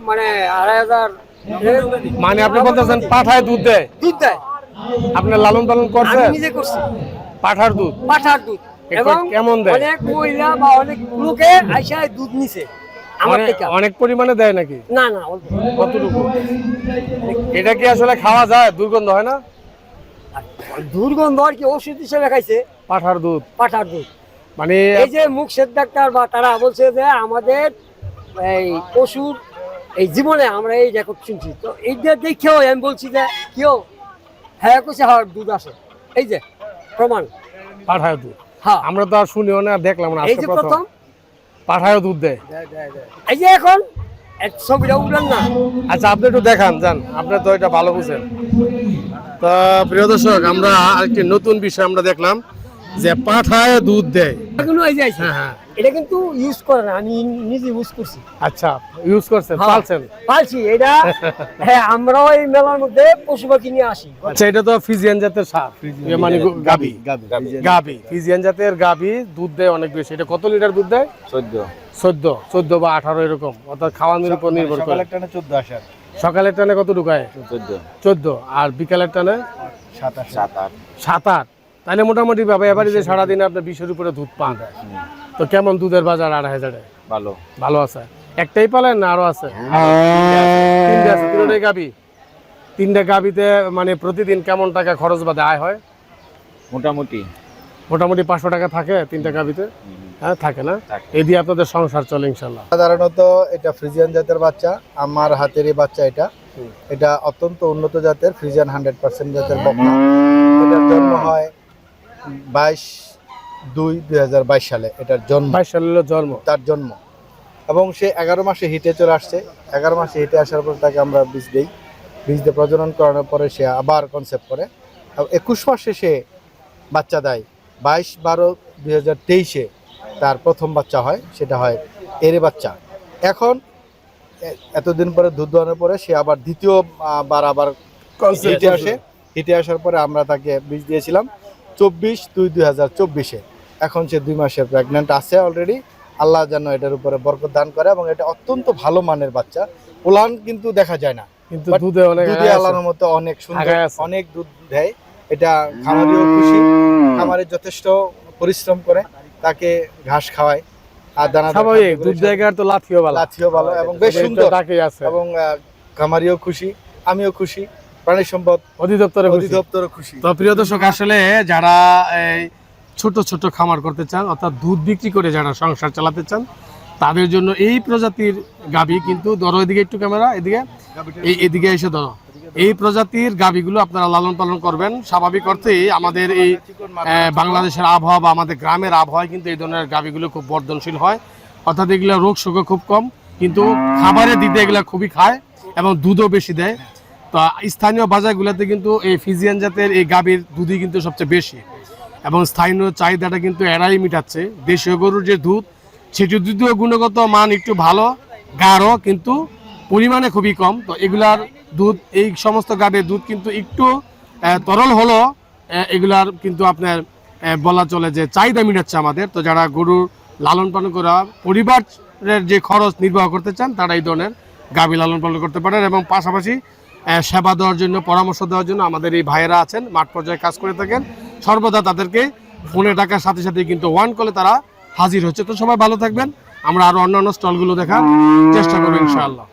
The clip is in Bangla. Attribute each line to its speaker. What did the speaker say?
Speaker 1: মানে আড়াই হাজার
Speaker 2: মানে আপনি বলতেছেন পাঠায় দুধ দেয়।
Speaker 1: দুধ দেয়।
Speaker 2: আপনি লালন পালন করছেন?
Speaker 1: নিজে করছি।
Speaker 2: পাঠার দুধ?
Speaker 1: পাঠার দুধ। এবং
Speaker 2: কেমন দেয়?
Speaker 1: অনেক মহিলা বা অনেক লোকে আইসা দুধ নিছে
Speaker 2: অনেক- পরিমাণে দেয় নাকি?
Speaker 1: না না
Speaker 2: কতটুকু? এটা কি আসলে খাওয়া যায়? দুর্গন্ধ হয় না?
Speaker 1: দুর্গন্ধ আর কি ওষুধ হিসেবে খাইছে।
Speaker 2: পাঠার দুধ।
Speaker 1: পাঠার দুধ।
Speaker 2: মানে
Speaker 1: এই যে মুখ সেদ ডাক্তার বা তারা বলছে যে আমাদের এই পশুর এই জীবনে আমরা এই রেকর্ড শুনছি। তো এইটা দেখেও আমি বলছি যে কেউ হ্যাঁ কইছে হ্যাঁ দুধ আসে এই যে প্রমাণ।
Speaker 2: পাঠায় দুধ।
Speaker 1: হ্যাঁ।
Speaker 2: আমরা তো আর শুনিও না দেখলাম না
Speaker 1: এই যে
Speaker 2: প্রথম। পাঠায় দুধ দেয়।
Speaker 1: এই যে এখন ছবিটা উঠলেন না।
Speaker 2: আচ্ছা আপনি একটু দেখান যান। আপনি তো এটা ভালো বুঝেন। তা প্রিয় দর্শক আমরা আরেকটি নতুন বিষয় আমরা দেখলাম। যে পাঠায় দুধ দেয়।
Speaker 1: এখনও এই যে
Speaker 2: হ্যাঁ হ্যাঁ।
Speaker 1: এটা কিন্তু ইউজ করে না আমি নিজে ইউজ করছি।
Speaker 2: আচ্ছা ইউজ করছেন
Speaker 1: হ্যাঁ।
Speaker 2: পালছেন?
Speaker 1: পালছি এটা হ্যাঁ আমরাও এই মেলার মধ্যে পশু পাখি নিয়ে আসি।
Speaker 2: আচ্ছা এটা তো ফিজিয়ান জাতের সার। মানে গাবি। গাবি ফিজিয়ান জাতের গাবি দুধ দেয় অনেক বেশি। এটা কত লিটার দুধ দেয়?
Speaker 3: চোদ্দ।
Speaker 2: চোদ্দ। চোদ্দ বা আঠারো এরকম। অর্থাৎ খাওয়ানোর উপর নির্ভর করে।
Speaker 3: সকালের টানে চোদ্দ আসার
Speaker 2: সকালের টানে কত ঢুকায়?
Speaker 3: চোদ্দ।
Speaker 2: চোদ্দ। আর বিকালের টানে?
Speaker 3: সাত আট সাত আট।
Speaker 2: সাত আট। তাহলে মোটামুটি বাবা এবারে যে সারাদিনে আপনি বিশের উপরে দুধ পান। তো কেমন দুধের বাজার আড়াই হাজারে?
Speaker 3: ভালো।
Speaker 2: ভালো আছে? একটাই পালেন না আরও আছে? তিনটে আছে তিনটাই গাবি। তিনটে গাবিতে মানে প্রতিদিন কেমন টাকা খরচ বাদে আয় হয়?
Speaker 3: মোটামুটি।
Speaker 2: মোটামুটি পাঁচশো টাকা থাকে তিনটা গাবিতে? হ্যাঁ থাকে না? এই দিয়ে আপনাদের সংসার চলে ইনশাল্লাহ
Speaker 4: সাধারণত এটা ফ্রিজিয়ান জাতের বাচ্চা আমার হাতেরই বাচ্চা এটা। এটা অত্যন্ত উন্নত জাতের ফ্রিজিয়ান হান্ড্রেড পার্সেন্ট জাতের বকনা। এটার জন্ম হয় বাইশ দুই দুই হাজার বাইশ সালে এটার জন্ম।
Speaker 2: বাইশ সালের জন্ম।
Speaker 4: তার জন্ম। এবং সে এগারো মাসে হিটে চলে আসছে। এগারো মাসে হিটে আসার পর তাকে আমরা বীজ দিই। বীজ দিয়ে প্রজনন করানোর পরে সে আবার কনসেপ্ট করে। এবং একুশ মাসে সে বাচ্চা দেয়। বাইশ বারো দুই হাজার তেইশে তার প্রথম বাচ্চা হয় সেটা হয় এরে বাচ্চা। এখন এতদিন পরে দুধ দোয়ানোর পরে সে আবার দ্বিতীয় বার আবার হিটে আসে। হিটে আসার পরে আমরা তাকে বীজ দিয়েছিলাম। চব্বিশ দুই দুই হাজার চব্বিশে। এখন সে দুই মাসের প্রেগনেন্ট আছে অলরেডি আল্লাহ যেন এটার উপরে বরকত দান করে এবং এটা অত্যন্ত ভালো মানের বাচ্চা। উলান কিন্তু দেখা যায় না।
Speaker 2: কিন্তু দুধে অনেক
Speaker 4: দুধে আল্লাহর মতো অনেক সুন্দর। অনেক দুধ দেয়। এটা খামারিও খুশি খামারে যথেষ্ট পরিশ্রম করে তাকে ঘাস খাওয়ায়। আর দানা
Speaker 2: স্বাভাবিক দুধ জায়গার তো লাথিও ভালো
Speaker 4: লাথিও ভালো এবং বেশ সুন্দর।
Speaker 2: আছে।
Speaker 4: এবং খামারিও খুশি আমিও খুশি। প্রাণী সম্পদ
Speaker 2: অধিদপ্তরে খুশি।
Speaker 4: অধিদপ্তরও খুশি।
Speaker 2: তো প্রিয় দর্শক আসলে যারা এই ছোট ছোট খামার করতে চান অর্থাৎ দুধ বিক্রি করে যারা সংসার চালাতে চান তাদের জন্য এই প্রজাতির গাবি কিন্তু ধরো এদিকে একটু ক্যামেরা এদিকে? এই এদিকে এসে ধরো। এই প্রজাতির গাবিগুলো আপনারা লালন পালন করবেন। স্বাভাবিক অর্থেই আমাদের এই বাংলাদেশের আবহাওয়া বা আমাদের গ্রামের আবহাওয়ায় কিন্তু এই ধরনের গাভীগুলো খুব বর্ধনশীল হয়। অর্থাৎ এগুলো রোগ শোক খুব কম কিন্তু খাবারের দিতে এগুলো খুবই খায় এবং দুধও বেশি দেয়। তো স্থানীয় বাজারগুলোতে কিন্তু এই ফিজিয়ান জাতের এই গাভীর দুধই কিন্তু সবচেয়ে বেশি। এবং স্থানীয় চাহিদাটা কিন্তু এরাই মিটাচ্ছে। দেশীয় গরুর যে দুধ সেটি যদিও গুণগত মান একটু ভালো, গাঢ়, কিন্তু পরিমাণে খুবই কম। তো এগুলার দুধ, এই সমস্ত গাভীর দুধ কিন্তু একটু তরল হলো এগুলার কিন্তু আপনার বলা চলে যে চাহিদা মিটাচ্ছে আমাদের। তো যারা গরু লালন পালন করা, পরিবারের যে খরচ নির্বাহ করতে চান, তারা এই ধরনের গাভী লালন পালন করতে পারেন। এবং পাশাপাশি সেবা দেওয়ার জন্য, পরামর্শ দেওয়ার জন্য আমাদের এই ভাইয়েরা আছেন, মাঠ পর্যায়ে কাজ করে থাকেন। সর্বদা তাদেরকে ফোনে ডাকার সাথে সাথে কিন্তু ওয়ান কলে তারা হাজির হচ্ছে। তো সবাই ভালো থাকবেন, আমরা আরও অন্যান্য স্টলগুলো দেখার চেষ্টা করব ইনশাআল্লাহ।